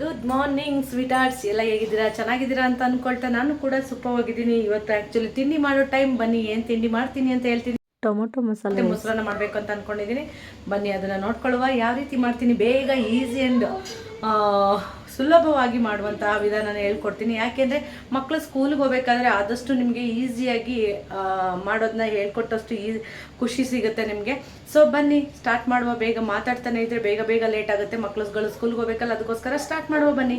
Good morning sweet arts ಎಲ್ಲ ಹೇಗಿದ್ದೀರಾ? ಚೆನ್ನಾಗಿದ್ದೀರಾ ಅಂತ ಅನ್ಕೊಳ್ತಾ ನಾನು ಕೂಡ ಸುಖವಾಗಿದ್ದೀನಿ ಇವತ್ತು ಆ್ಯಕ್ಚುಲಿ ತಿಂಡಿ ಮಾಡೋ ಟೈಮ್ ಬನ್ನಿ ಏನು ತಿಂಡಿ ಮಾಡ್ತೀನಿ ಅಂತ ಹೇಳ್ತೀನಿ. ಟೊಮೊಟೊ ಮಸಾಲೆ. ಮೊಸರನ್ನ ಮಾಡಬೇಕು ಅಂತ ಅನ್ಕೊಂಡಿದ್ದೀನಿ. ಬನ್ನಿ ಅದನ್ನು ನೋಡ್ಕೊಳ್ಳುವ. ಯಾವ ರೀತಿ ಮಾಡ್ತೀನಿ? ಬೇಗ ಈಸಿ ಆ್ಯಂಡ್ ಸುಲಭವಾಗಿ ಮಾಡುವಂತಹ ವಿಧಾನನ ಹೇಳ್ಕೊಡ್ತೀನಿ. ಯಾಕೆಂದರೆ ಮಕ್ಕಳು ಸ್ಕೂಲ್ಗೆ ಹೋಗ್ಬೇಕಾದ್ರೆ ಆದಷ್ಟು ನಿಮಗೆ ಈಸಿಯಾಗಿ ಮಾಡೋದನ್ನ ಹೇಳ್ಕೊಟ್ಟಷ್ಟು ಈ ಖುಷಿ ಸಿಗುತ್ತೆ ನಿಮಗೆ. ಸೊ ಬನ್ನಿ ಸ್ಟಾರ್ಟ್ ಮಾಡುವ. ಬೇಗ ಮಾತಾಡ್ತಾನೆ ಇದ್ರೆ ಬೇಗ ಬೇಗ ಲೇಟ್ ಆಗುತ್ತೆ. ಮಕ್ಕಳುಗಳು ಸ್ಕೂಲ್ಗೆ ಹೋಗ್ಬೇಕಲ್ಲ ಅದಕ್ಕೋಸ್ಕರ ಸ್ಟಾರ್ಟ್ ಮಾಡುವ, ಬನ್ನಿ.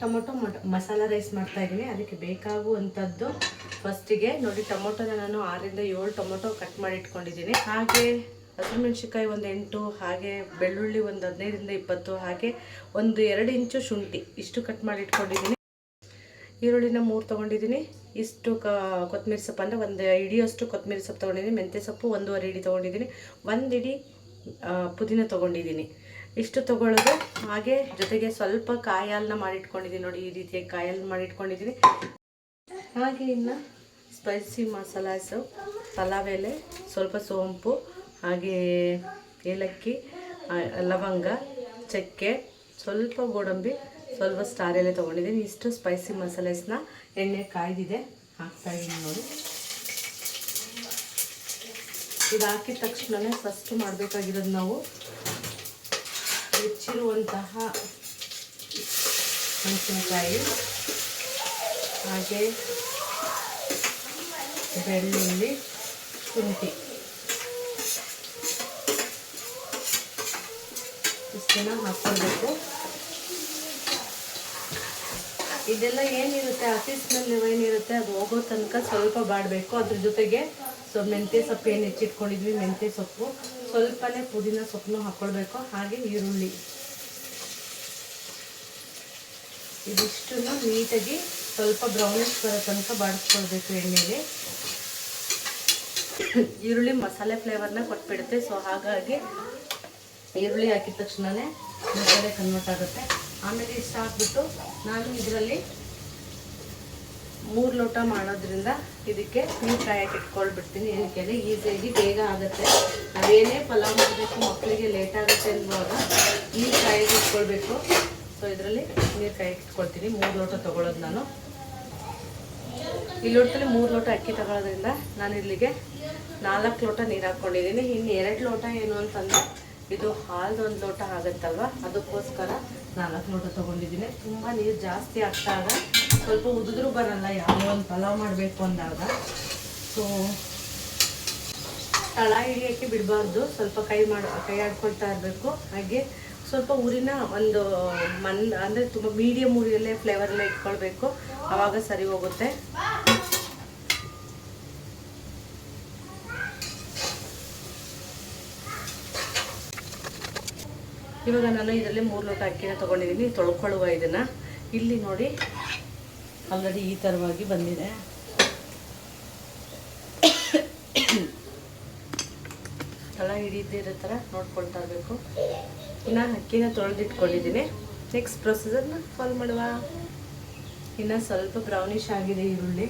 ಟೊಮೊಟೊ ಮಟ ಮಸಾಲ ರೈಸ್ ಮಾಡ್ತಾ ಇದ್ದೀನಿ ಅದಕ್ಕೆ ಬೇಕಾಗುವಂಥದ್ದು ಫಸ್ಟಿಗೆ ನೋಡಿ ಟೊಮೊಟೊನ ನಾನು ಆರರಿಂದ ಏಳು ಟೊಮೊಟೊ ಕಟ್ ಮಾಡಿ ಇಟ್ಕೊಂಡಿದ್ದೀನಿ. ಹಾಗೆ ಹಸಿಮೆಣ್ಸಿಕಾಯಿ ಒಂದು ಎಂಟು, ಹಾಗೆ ಬೆಳ್ಳುಳ್ಳಿ ಒಂದು ಹದಿನೈದರಿಂದ ಇಪ್ಪತ್ತು, ಹಾಗೆ ಒಂದು ಎರಡು ಇಂಚು ಶುಂಠಿ. ಇಷ್ಟು ಕಟ್ ಮಾಡಿ ಇಟ್ಕೊಂಡಿದ್ದೀನಿ. ಈರುಳ್ಳಿನ ಮೂರು ತೊಗೊಂಡಿದ್ದೀನಿ. ಇಷ್ಟು ಕ ಕೊತ್ತಂಬರಿ ಸೊಪ್ಪು ಅಂದರೆ ಒಂದು ಇಡಿಯಷ್ಟು ಕೊತ್ತಂಬರಿ ಸೊಪ್ಪು ತೊಗೊಂಡಿದ್ದೀನಿ. ಮೆಂತ್ಯ ಸೊಪ್ಪು ಒಂದೂವರೆ ಇಡಿ ತೊಗೊಂಡಿದ್ದೀನಿ. ಒಂದು ಇಡಿ ಪುದೀನ ತೊಗೊಂಡಿದ್ದೀನಿ. ಇಷ್ಟು ತೊಗೊಳ್ಳೋದು. ಹಾಗೆ ಜೊತೆಗೆ ಸ್ವಲ್ಪ ಕಾಯಿ ಹಾಲನ್ನ ಮಾಡಿಟ್ಕೊಂಡಿದ್ದೀನಿ ನೋಡಿ, ಈ ರೀತಿಯಾಗಿ ಕಾಯಿ ಹಾಲು ಮಾಡಿಟ್ಕೊಂಡಿದ್ದೀನಿ ಹಾಗೆ ಇನ್ನು ಸ್ಪೈಸಿ ಮಸಾಲಾಸು ಪಲಾವ್ ಎಲೆ, ಸ್ವಲ್ಪ ಸೋಂಪು ಹಾಗೆ ಏಲಕ್ಕಿ ಲವಂಗ, ಚಕ್ಕೆ, ಸ್ವಲ್ಪ ಗೋಡಂಬಿ, ಸ್ವಲ್ಪ ಸ್ಟಾರ್ ಎಲೆ ತೊಗೊಂಡಿದ್ದೀನಿ. ಇಷ್ಟು ಸ್ಪೈಸಿ ಮಸಾಲೆಸ್ನ ಎಣ್ಣೆ ಕಾಯ್ದಿದೆ. ಹಾಕ್ತಾ ಇದ್ದೀನಿ ನೋಡಿ. ಇದು ಹಾಕಿದ ತಕ್ಷಣವೇ ಫಸ್ಟ್ ಮಾಡಬೇಕಾಗಿರೋದು ನಾವು ಹೆಚ್ಚಿರುವಂತಹ ಮೆಣಸಿನಕಾಯಿ, ಹಾಗೆ ಬೆಳ್ಳುಳ್ಳಿ, ಶುಂಠಿ. ಇಷ್ಟನ್ನ ಹಾಕ್ಕೊಳ್ಬೇಕು. ಇದೆಲ್ಲ ಏನಿರುತ್ತೆ, ಆಫೀಸ್ನಲ್ಲಿ ಏನಿರುತ್ತೆ, ಅದು ಹೋಗೋ ತನಕ ಸ್ವಲ್ಪ ಬಾಡಬೇಕು. ಅದ್ರ ಜೊತೆಗೆ ಸೊ ಮೆಂತ್ಯ ಸೊಪ್ಪು ಏನು ಹೆಚ್ಚಿಟ್ಕೊಂಡಿದ್ವಿ? ಮೆಂತ್ಯ ಸೊಪ್ಪು. ಸ್ವಲ್ಪನೇ ಪುದೀನ ಸೊಪ್ಪನ್ನು ಹಾಕ್ಕೊಳ್ಬೇಕು. ಹಾಗೆ ಈರುಳ್ಳಿ. ಇದಿಷ್ಟು ನೀಟಾಗಿ ಸ್ವಲ್ಪ ಬ್ರೌನಿಶ್ ಬರೋ ತನಕ ಬಾಡಿಸ್ಕೊಳ್ಬೇಕು ಎಣ್ಣೆಲಿ. ಈರುಳ್ಳಿ ಮಸಾಲೆ ಫ್ಲೇವರ್ನ ಕೊಟ್ಬಿಡುತ್ತೆ. ಸೊ ಹಾಗಾಗಿ ಈರುಳ್ಳಿ ಹಾಕಿದ ತಕ್ಷಣವೇ ಮಸಾಲೆ ಕನ್ವರ್ಟ್ ಆಗುತ್ತೆ. ಆಮೇಲೆ ಇಷ್ಟು ಹಾಕ್ಬಿಟ್ಟು ನಾನು ಇದರಲ್ಲಿ ಮೂರು ಲೋಟ ಮಾಡೋದ್ರಿಂದ ಇದಕ್ಕೆ ನೀರು ಕಾಯಕ್ಕೆ ಇಟ್ಕೊಳ್ಬಿಡ್ತೀನಿ. ಏನಕ್ಕೆ ಈಸಿಯಾಗಿ ಬೇಗ ಆಗುತ್ತೆ. ನಾವೇನೇ ಪಲಾವ್ ಮಾಡಬೇಕು ಮಕ್ಕಳಿಗೆ ಲೇಟ್ ಆಗುತ್ತೆ ಅನ್ನುವಾಗ ನೀರು ಕಾಯಕ್ಕೆ ಇಟ್ಕೊಳ್ಬೇಕು. ಸೊ ಇದರಲ್ಲಿ ನೀರು ಕಾಯಕ್ಕೆ ಇಟ್ಕೊಳ್ತೀನಿ. ಮೂರು ಲೋಟ ತೊಗೊಳೋದು ನಾನು. ಈ ಲೋಟದಲ್ಲಿ ಮೂರು ಲೋಟ ಅಕ್ಕಿ ತಗೊಳ್ಳೋದ್ರಿಂದ ನಾನು ಇಲ್ಲಿಗೆ ನಾಲ್ಕು ಲೋಟ ನೀರು ಹಾಕ್ಕೊಂಡಿದ್ದೀನಿ. ಇನ್ನು ಎರಡು ಲೋಟ ಏನು ಅಂತಂದರೆ ಇದು ಹಾಲ್ದು ಒಂದು ಲೋಟ ಆಗುತ್ತಲ್ವ? ಅದಕ್ಕೋಸ್ಕರ ನಾಲ್ಕು ಲೋಟ ತಗೊಂಡಿದ್ದೀನಿ. ತುಂಬ ನೀರು ಜಾಸ್ತಿ ಆಗ್ತಾಗ ಸ್ವಲ್ಪ ಉದುದ್ರು ಬರಲ್ಲ, ಯಾವುದೇ ಒಂದು ಪಲಾವ್ ಮಾಡಬೇಕು ಅಂದಾಗ. ಸೊ ತಳ ಹಿಡಿಯೋಕ್ಕೆ ಬಿಡಬಾರ್ದು. ಸ್ವಲ್ಪ ಕೈ ಮಾಡಿ, ಕೈ ಆಡ್ಕೊಳ್ತಾ ಇರಬೇಕು. ಹಾಗೆ ಸ್ವಲ್ಪ ಊರಿನ ಒಂದು ಮನ್, ಅಂದರೆ ತುಂಬ ಮೀಡಿಯಮ್ ಉರಿಯಲ್ಲೇ ಫ್ಲೇವರ್ನ ಇಟ್ಕೊಳ್ಬೇಕು. ಆವಾಗ ಸರಿ ಹೋಗುತ್ತೆ. ಇವಾಗ ನಾನು ಇದರಲ್ಲಿ ಮೂರು ಲೋಟ ಅಕ್ಕಿನ ತೊಗೊಂಡಿದ್ದೀನಿ ತೊಳ್ಕೊಳ್ಳುವ ಇದನ್ನು. ಇಲ್ಲಿ ನೋಡಿ, ಆಲ್ರೆಡಿ ಈ ಥರವಾಗಿ ಬಂದಿದೆ. ತಳ ಹಿಡಿದಿರೋ ಥರ ನೋಡ್ಕೊಳ್ತಾ ಇರಬೇಕು. ಇನ್ನು ಅಕ್ಕಿನ ತೊಳೆದಿಟ್ಕೊಂಡಿದ್ದೀನಿ ನೆಕ್ಸ್ಟ್ ಪ್ರೊಸೀಜರ್ನ ಫಾಲೋ ಮಾಡುವ. ಇನ್ನು ಸ್ವಲ್ಪ ಬ್ರೌನಿಶ್ ಆಗಿದೆ ಈರುಳ್ಳಿ.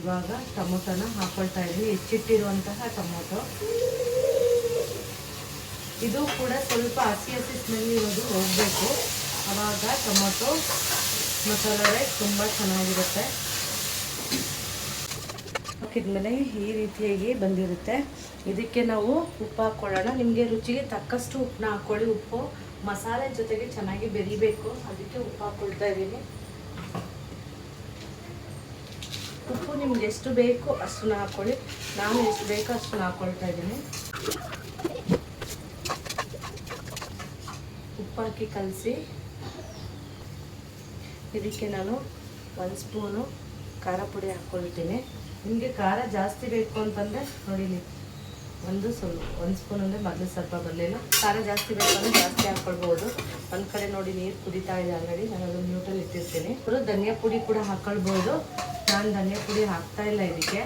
ಇವಾಗ ಟೊಮೊಟೊನ ಹಾಕ್ಕೊಳ್ತಾ ಇದ್ದೀನಿ ಹೆಚ್ಚಿಟ್ಟಿರುವಂತಹ ಟೊಮೊಟೊ. ಇದು ಕೂಡ ಸ್ವಲ್ಪ ಹಸಿ ಹಸಿ ಸ್ಮೆಲ್ ಇರೋದು ಹೋಗಬೇಕು. ಆವಾಗ ಟೊಮೊಟೊ ಮಸಾಲೆ ರೈಸ್ ತುಂಬ ಚೆನ್ನಾಗಿರುತ್ತೆ. ಹಾಕಿದ್ಮೇಲೆ ಈ ರೀತಿಯಾಗಿ ಬಂದಿರುತ್ತೆ. ಇದಕ್ಕೆ ನಾವು ಉಪ್ಪು ಹಾಕ್ಕೊಳ್ಳೋಣ ನಿಮಗೆ ರುಚಿಗೆ ತಕ್ಕಷ್ಟು ಉಪ್ಪನ್ನ ಹಾಕ್ಕೊಳ್ಳಿ ಉಪ್ಪು ಮಸಾಲೆ ಜೊತೆಗೆ ಚೆನ್ನಾಗಿ ಬೆರಿಬೇಕು. ಅದಕ್ಕೆ ಉಪ್ಪು ಹಾಕ್ಕೊಳ್ತಾ ಇದ್ದೀನಿ. ಉಪ್ಪು ನಿಮ್ಗೆ ಎಷ್ಟು ಬೇಕು ಅಷ್ಟನ್ನ ಹಾಕ್ಕೊಳ್ಳಿ ನಾನು ಎಷ್ಟು ಬೇಕೋ ಅಷ್ಟನ್ನ ಹಾಕ್ಕೊಳ್ತಾ ಇದ್ದೀನಿ. ಉಪ್ಪು ಹಾಕಿ ಕಲಸಿ, ಇದಕ್ಕೆ ನಾನು ಒಂದು ಸ್ಪೂನು ಖಾರ ಪುಡಿ ಹಾಕ್ಕೊಳ್ತೀನಿ. ನಿಮಗೆ ಖಾರ ಜಾಸ್ತಿ ಬೇಕು ಅಂತಂದರೆ ನೋಡಿ ಒಂದು ಸ್ವಲ್ಪ ಒಂದು ಸ್ಪೂನ್ ಅಂದರೆ ಮೊದಲು ಸ್ವಲ್ಪ ಬರಲಿಲ್ಲ. ಖಾರ ಜಾಸ್ತಿ ಬೇಕು ಅಂದರೆ ಜಾಸ್ತಿ ಹಾಕ್ಕೊಳ್ಬೋದು ಒಂದು ಕಡೆ ನೋಡಿ ನೀರು ಕುದೀತಾ ಇದೆ ಆಲ್ರೆಡಿ ನಾನು ಅದನ್ನು ನ್ಯೂಟ್ರಲ್ ಇಟ್ಟಿರ್ತೀನಿ. ಅವರು ಧನಿಯಾ ಪುಡಿ ಕೂಡ ಹಾಕ್ಕೊಳ್ಬೋದು ನಾನು ಧನಿಯಾ ಪುಡಿ ಹಾಕ್ತಾ ಇಲ್ಲ ಇದಕ್ಕೆ.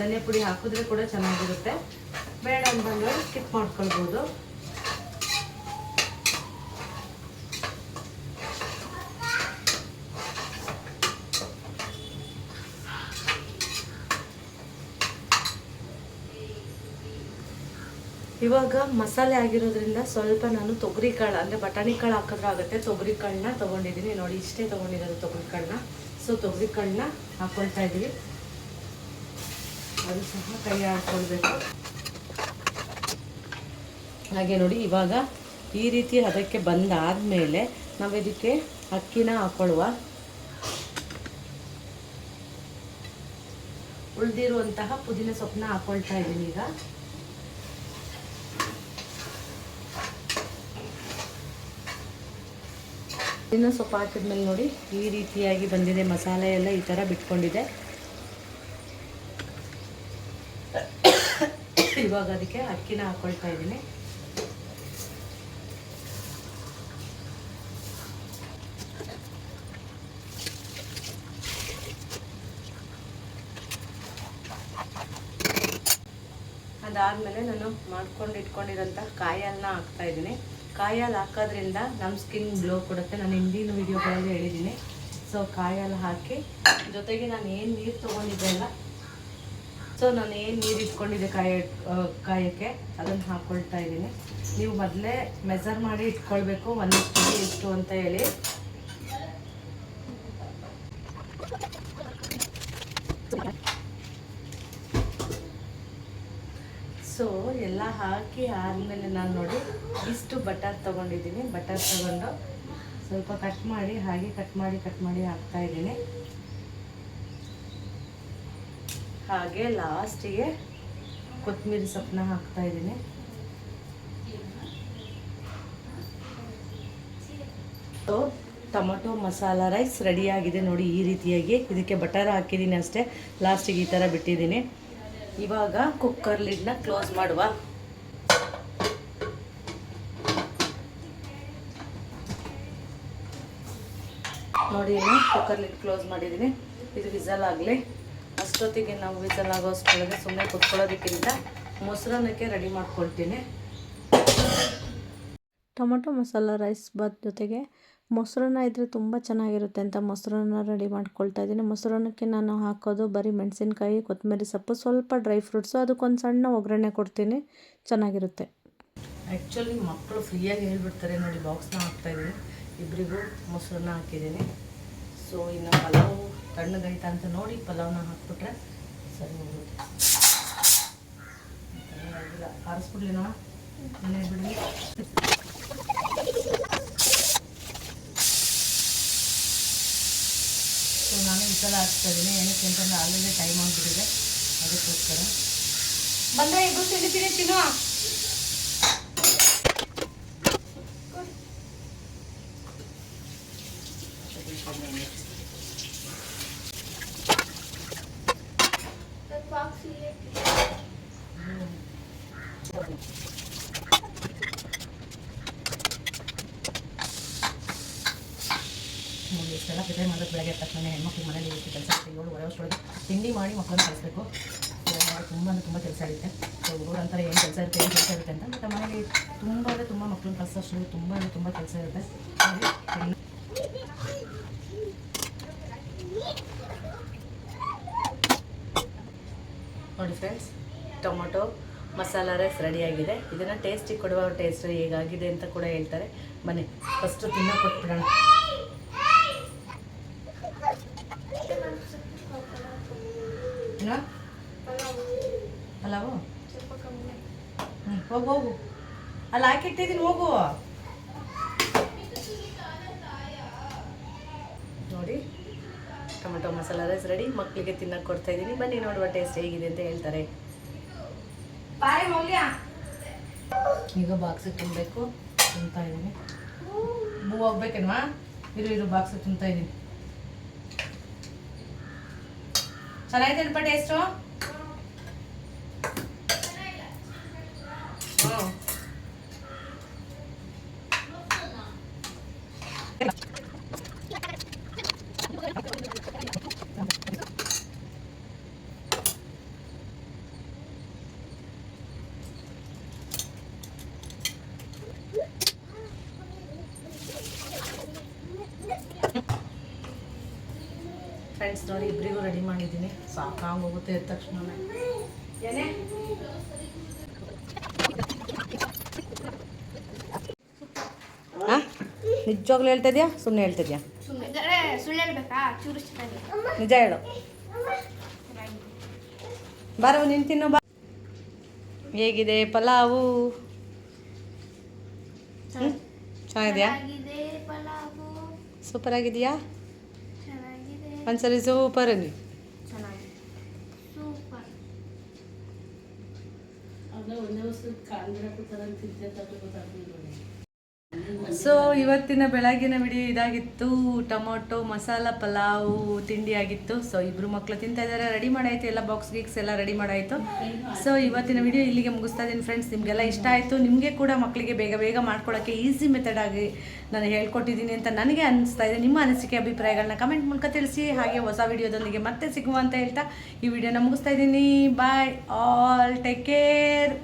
ಧನಿಯಾ ಪುಡಿ ಹಾಕಿದ್ರೆ ಕೂಡ ಚೆನ್ನಾಗಿರುತ್ತೆ. ಬೇಡ ಅಂತಂದರೆ ಸ್ಕಿಪ್ ಮಾಡ್ಕೊಳ್ಬೋದು ಇವಾಗ ಮಸಾಲೆ ಆಗಿರೋದ್ರಿಂದ ಸ್ವಲ್ಪ ನಾನು ತೊಗರಿ ಕಾಳು, ಅಂದರೆ ಬಟಾಣಿ ಕಾಳು ಹಾಕಿದ್ರೆ ಆಗುತ್ತೆ. ತೊಗರಿ ಕಾಳನ್ನ ತೊಗೊಂಡಿದ್ದೀನಿ. ನೋಡಿ, ಇಷ್ಟೇ ತೊಗೊಂಡಿರೋದು ತೊಗರಿ ಕಾಳನ್ನ. ಸೊ ತೊಗರಿ ಕಾಳನ್ನ ಹಾಕ್ಕೊಳ್ತಾ ಇದ್ದೀವಿ. ಅದು ಸಹ ಕೈ ಹಾಕ್ಕೊಳ್ಬೇಕು ಹಾಗೆ ನೋಡಿ, ಇವಾಗ ಈ ರೀತಿ ಅದಕ್ಕೆ ಬಂದಾದಮೇಲೆ ನಾವು ಇದಕ್ಕೆ ಅಕ್ಕಿನ ಹಾಕ್ಕೊಳ್ಳುವ ಉಳಿದಿರುವಂತಹ ಪುದೀನ ಸೊಪ್ಪನ್ನ ಹಾಕ್ಕೊಳ್ತಾ ಇದ್ದೀನಿ ಈಗ. ಪುದೀನ ಸೊಪ್ಪು ಹಾಕಿದ್ಮೇಲೆ ನೋಡಿ, ಈ ರೀತಿಯಾಗಿ ಬಂದಿದೆ ಮಸಾಲೆ ಎಲ್ಲ, ಈ ಥರ ಬಿಟ್ಕೊಂಡಿದೆ. ಇವಾಗ ಅದಕ್ಕೆ ಅಕ್ಕಿನ ಹಾಕ್ಕೊಳ್ತಾ ಇದ್ದೀನಿ. ಅದಾದಮೇಲೆ ನಾನು ಮಾಡ್ಕೊಂಡು ಇಟ್ಕೊಂಡಿರೋಂಥ ಕಾಯಿ ಹಾಲನ್ನ ಹಾಕ್ತಾ ಇದ್ದೀನಿ. ಕಾಯಿ ಹಾಲು ಹಾಕೋದ್ರಿಂದ ನಮ್ಮ ಸ್ಕಿನ್ ಗ್ಲೋ ಕೊಡುತ್ತೆ. ನಾನು ಹಿಂದಿನ ವೀಡಿಯೋಗಳಲ್ಲಿ ಹೇಳಿದ್ದೀನಿ ಸೊ ಕಾಯಿ ಹಾಲು ಹಾಕಿ, ಜೊತೆಗೆ ನಾನು ಏನು ನೀರು ತೊಗೊಂಡಿದ್ದೆ ಅಲ್ಲ ಸೊ ನಾನು ಏನು ನೀರು ಇಟ್ಕೊಂಡಿದ್ದೆ ಕಾಯ ಕಾಯಕ್ಕೆ ಅದನ್ನು ಹಾಕ್ಕೊಳ್ತಾ ಇದ್ದೀನಿ. ನೀವು ಮೊದಲೇ ಮೆಸರ್ ಮಾಡಿ ಇಟ್ಕೊಳ್ಬೇಕು, ಒಂದು ಎಷ್ಟು ಅಂತ ಹೇಳಿ ಸೊ ಎಲ್ಲ ಹಾಕಿ ಆದಮೇಲೆ ನಾನು ನೋಡಿ ಇಷ್ಟು ಬಟರ್ ತೊಗೊಂಡಿದ್ದೀನಿ, ಬಟರ್ ತೊಗೊಂಡು ಸ್ವಲ್ಪ ಕಟ್ ಮಾಡಿ, ಹಾಗೆ ಕಟ್ ಮಾಡಿ ಕಟ್ ಮಾಡಿ ಹಾಕ್ತಾ ಇದ್ದೀನಿ. ಹಾಗೆ ಲಾಸ್ಟಿಗೆ ಕೊತ್ತಂಬರಿ ಸೊಪ್ಪನ್ನ ಹಾಕ್ತಾ ಇದ್ದೀನಿ. ಸೊ ಟೊಮೊಟೊ ಮಸಾಲ ರೈಸ್ ರೆಡಿಯಾಗಿದೆ ನೋಡಿ ಈ ರೀತಿಯಾಗಿ. ಇದಕ್ಕೆ ಬಟರ್ ಹಾಕಿದ್ದೀನಿ ಅಷ್ಟೇ. ಲಾಸ್ಟಿಗೆ ಈ ಥರ ಬಿಟ್ಟಿದ್ದೀನಿ. ಇವಾಗ ಕುಕ್ಕರ್ ಲಿಡ್ನ ಕ್ಲೋಸ್ ಮಾಡುವ. ನೋಡಿ ಇನ್ನು ಕುಕ್ಕರ್ ಲಿಡ್ ಕ್ಲೋಸ್ ಮಾಡಿದ್ದೀನಿ ಇದು ವಿಸಲ್ ಆಗಲಿ. ಅಷ್ಟೊತ್ತಿಗೆ ನಾವು ವಿಸಲ್ ಆಗೋಷ್ಟೊಳಗೆ ಸುಮ್ಮನೆ ಕುತ್ಕೊಳ್ಳೋದಕ್ಕಿಂತ ಮೊಸರನ್ನಕ್ಕೆ ರೆಡಿ ಮಾಡ್ಕೊಳ್ತೀನಿ. ಟೊಮೊಟೊ ಮಸಾಲ ರೈಸ್ ಬಾತ್ ಜೊತೆಗೆ ಮೊಸರನ್ನ ಇದ್ದರೆ ತುಂಬ ಚೆನ್ನಾಗಿರುತ್ತೆ ಅಂತ ಮೊಸರನ್ನ ರೆಡಿ ಮಾಡ್ಕೊಳ್ತಾ ಇದ್ದೀನಿ. ಮೊಸರನ್ನಕ್ಕೆ ನಾನು ಹಾಕೋದು ಬರೀ ಮೆಣಸಿನ್ಕಾಯಿ ಕೊತ್ತಂಬರಿ ಸೊಪ್ಪು ಸ್ವಲ್ಪ ಡ್ರೈ ಫ್ರೂಟ್ಸು ಅದಕ್ಕೊಂದು ಸಣ್ಣ ಒಗ್ಗರಣೆ ಕೊಡ್ತೀನಿ. ಚೆನ್ನಾಗಿರುತ್ತೆ. ಆ್ಯಕ್ಚುಲಿ ಮಕ್ಕಳು ಫ್ರೀಯಾಗಿ ಹೇಳ್ಬಿಡ್ತಾರೆ ನೋಡಿ ಬಾಕ್ಸ್ನ ಹಾಕ್ತಾಯಿದ್ದೀನಿ ಇಬ್ಬರಿಗೂ ಮೊಸರನ್ನ ಹಾಕಿದ್ದೀನಿ. ಸೊ ಇನ್ನು ಪಲಾವ್ ತಣ್ಣಗೈತ ಅಂತ ನೋಡಿ ಪಲಾವ್ನ ಹಾಕ್ಬಿಟ್ರೆ ಸರಿ ಹೋಗುತ್ತೆ. ಆರಿಸ್ಬಿಡ್ಲಿನೋ? ಏನೇ ಸೊ ನಾನು ಈ ಸಲ ಹಾಕ್ತಾ ಇದ್ದೀನಿ. ಏನಕ್ಕೆ ಅಂತಂದ್ರೆ ಆಲ್ರೆಡಿ ಟೈಮ್ ಆಗಿಬಿಟ್ಟಿದೆ. ಅದಕ್ಕೋಸ್ಕರ. ಬಂದ ಇಬ್ಬರು ತಿಳಿತೀನಿ ತಿನ್ನೋ ಇಷ್ಟೆಲ್ಲ ಪ್ರಿಪೇರ್ ಮಾಡೋದು ಬೆಳಗ್ಗೆ ತಕ್ಷಣ ಹೆಣ್ಮಕ್ಳು ಮನೇಲಿ ಇರುತ್ತೆ ಕೆಲಸ ಇರುತ್ತೆ ಏಳುವರೆ ವರ್ಷದೊಳಗೆ ತಿಂಡಿ ಮಾಡಿ ಮಕ್ಕಳನ್ನ ಕಳಿಸ್ಬೇಕು ತುಂಬ ಅಂದರೆ ತುಂಬ ಕೆಲಸ ಇರುತ್ತೆ. ಸೊ ಅಂತಾರೆ ಏನು ಕೆಲಸ ಇರುತ್ತೆ ಏನು ಕೆಲಸ ಇರುತ್ತೆ ಅಂತ, ಬಟ್ ಮನೇಲಿ ತುಂಬ ಅಂದರೆ ತುಂಬ ಮಕ್ಕಳನ್ನ ಕಳಿಸೋಷ್ಟು ತುಂಬ ಅಂದರೆ ತುಂಬ ಕೆಲಸ ಇರುತ್ತೆ ಹಾಗೆ ಇನ್ನು ನೋಡಿ ಫ್ರೆಂಡ್ಸ್ ಟೊಮೊಟೊ ಮಸಾಲ ರೈಸ್ ರೆಡಿಯಾಗಿದೆ ಇದನ್ನು ಟೇಸ್ಟಿಗೆ ಕೊಡುವ ಟೇಸ್ಟ್ ಹೇಗಾಗಿದೆ ಅಂತ ಕೂಡ ಹೇಳ್ತಾರೆ. ಬನ್ನಿ ಫಸ್ಟು ತಿನ್ನ ಕೊಟ್ಬಿಡೋಣ. ಪಲಾವು ಹೋಗು ಹೋಗು. ಅಲ್ಲಿ ಹಾಕಿಟ್ಟಿದ್ದೀನಿ ಹೋಗು. ನೋಡಿ. ಟೊಮೆಟೊ ಮಸಾಲ ರೈಸ್ ರೆಡಿ ಮಕ್ಕಳಿಗೆ ತಿನ್ನಕ್ಕೆ ಕೊಡ್ತಾ ಇದ್ದೀನಿ. ಬನ್ನಿ ನೋಡುವ ಟೇಸ್ಟ್ ಹೇಗಿದೆ ಅಂತ ಹೇಳ್ತಾರೆ. ಈಗ ಬಾಕ್ಸಿಗೆ ತುಂಬಬೇಕು. ತುಂಬ್ತಾ ಇದ್ದೀನಿ. ಹೂ ಹೋಗ್ಬೇಕೇನ್ವಾ? ಇರು ಇರು ಬಾಕ್ಸಿಗೆ ತುಂಬ್ತಾ ಇದ್ದೀನಿ. ಚೆನ್ನಾಗಿದೆ ಟೇಸ್ಟು ಫ್ರೆಂಡ್ಸ್ ನೋಡಿ ಇಬ್ಬರಿಗೂ ರೆಡಿ ಮಾಡಿದ್ದೀನಿ. ಸಾಕಾಗೋಗುತ್ತೆ ಎದ್ದ ತಕ್ಷಣ ನಿಜವಾಗ್ಲೂ ಹೇಳ್ತಿದ್ಯಾ ಸುಮ್ಮನೆ ಹೇಳ್ತಿದ್ಯಾ ನಿಜ ಹೇಳು. ಬರೋ ನಿನ್ ತಿನ್ನೋ ಬಾ. ಹೇಗಿದೆ ಪಲಾವು? ಚೆನ್ನಾಗಿದ್ಯಾ? ಸೂಪರ್ ಆಗಿದೆಯಾ? ಒಂದ್ಸರಿ ಸೂಪರ್ ಅನ್ನಿ ಸೂಪರ್ ಸೊ ಇವತ್ತಿನ ಬೆಳಗಿನ ವಿಡಿಯೋ ಇದಾಗಿತ್ತು. ಟೊಮೊಟೊ, ಮಸಾಲ, ಪಲಾವ್, ತಿಂಡಿ ಆಗಿತ್ತು. ಸೊ ಇಬ್ರು ಮಕ್ಕಳು ತಿಂತಾ ಇದ್ದಾರೆ. ರೆಡಿ ಮಾಡಾಯ್ತು. ಎಲ್ಲ ಬಾಕ್ಸ್ ಗೀಕ್ಸ್ ಎಲ್ಲ ರೆಡಿ ಮಾಡಾಯ್ತು. ಸೊ ಇವತ್ತಿನ ವಿಡಿಯೋ ಇಲ್ಲಿಗೆ ಮುಗಿಸ್ತಾ ಇದ್ದೀನಿ ಫ್ರೆಂಡ್ಸ್ ನಿಮಗೆಲ್ಲ ಇಷ್ಟ ಆಯಿತು. ನಿಮಗೆ ಕೂಡ ಮಕ್ಕಳಿಗೆ ಬೇಗ ಬೇಗ ಮಾಡ್ಕೊಳ್ಳೋಕ್ಕೆ ಈಸಿ ಮೆಥಡ್ ಆಗಿ ನಾನು ಹೇಳ್ಕೊಟ್ಟಿದ್ದೀನಿ ಅಂತ ನನಗೆ ಅನಿಸ್ತಾ ಇದೆ. ನಿಮ್ಮ ಅನಿಸಿಕೆ ಅಭಿಪ್ರಾಯಗಳನ್ನ ಕಮೆಂಟ್ ಮೂಲಕ ತಿಳಿಸಿ. ಹಾಗೆ ಹೊಸ ವಿಡಿಯೋದೊಂದಿಗೆ ಮತ್ತೆ ಸಿಗುವ ಅಂತ ಹೇಳ್ತಾ ಈ ವಿಡಿಯೋನ ಮುಗಿಸ್ತಾ ಇದ್ದೀನಿ. ಬಾಯ್ ಆಲ್ ಟೇಕ್ ಕೇರ್